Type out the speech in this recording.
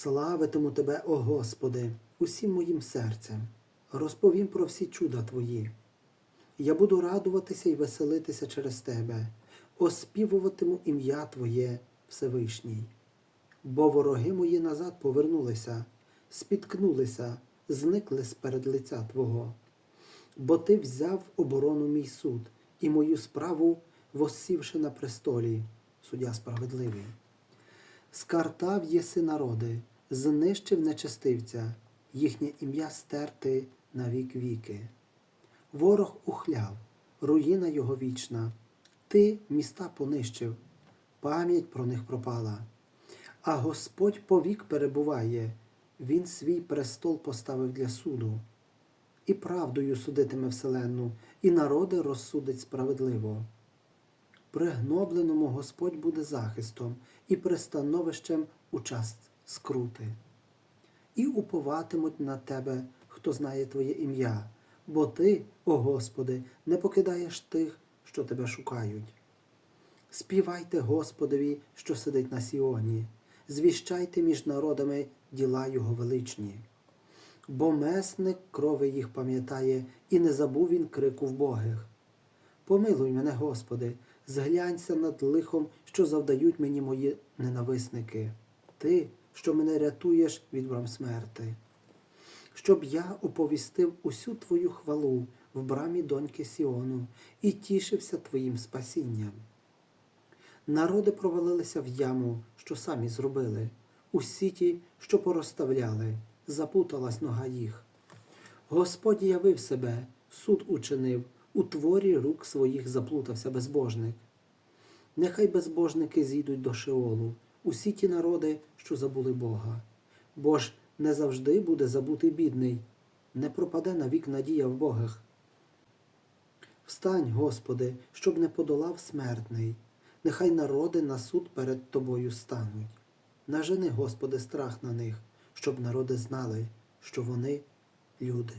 Славитиму Тебе, о Господи, усім моїм серцем, розповім про всі чуда Твої. Я буду радуватися і веселитися через Тебе, оспівуватиму ім'я Твоє Всевишній. Бо вороги мої назад повернулися, спіткнулися, зникли сперед лиця Твого. Бо Ти взяв оборону мій суд і мою справу, воссівши на престолі, суддя справедливий. Скартав єси народи, знищив нечестивця, їхнє ім'я стерти на вік віки. Ворог ухляв, руїна його вічна, ти міста понищив, пам'ять про них пропала. А Господь повік перебуває, Він свій престол поставив для суду, і правдою судитиме вселенну, і народи розсудить справедливо. Пригнобленому Господь буде захистом і пристановищем у час скрути. І уповатимуть на тебе, хто знає Твоє ім'я, бо Ти, о Господи, не покидаєш тих, що тебе шукають. Співайте Господові, що сидить на Сіоні, звіщайте між народами діла Його величні. Бо месник крови їх пам'ятає, і не забув він крику вбогих. Помилуй мене, Господи, зглянься над лихом, що завдають мені мої ненависники. Ти, що мене рятуєш від брам смерти. Щоб я оповістив усю Твою хвалу в брамі доньки Сіону і тішився Твоїм спасінням. Народи провалилися в яму, що самі зробили, у сіті, що порозставляли, запуталась нога їх. Господь явив себе, суд учинив, у творі рук своїх заплутався безбожник. Нехай безбожники зійдуть до Шеолу, усі ті народи, що забули Бога. Бо ж не завжди буде забутий бідний, не пропаде навік надія в Богах. Встань, Господи, щоб не подолав смертний, нехай народи на суд перед Тобою стануть. Нажени, Господи, страх на них, щоб народи знали, що вони люди.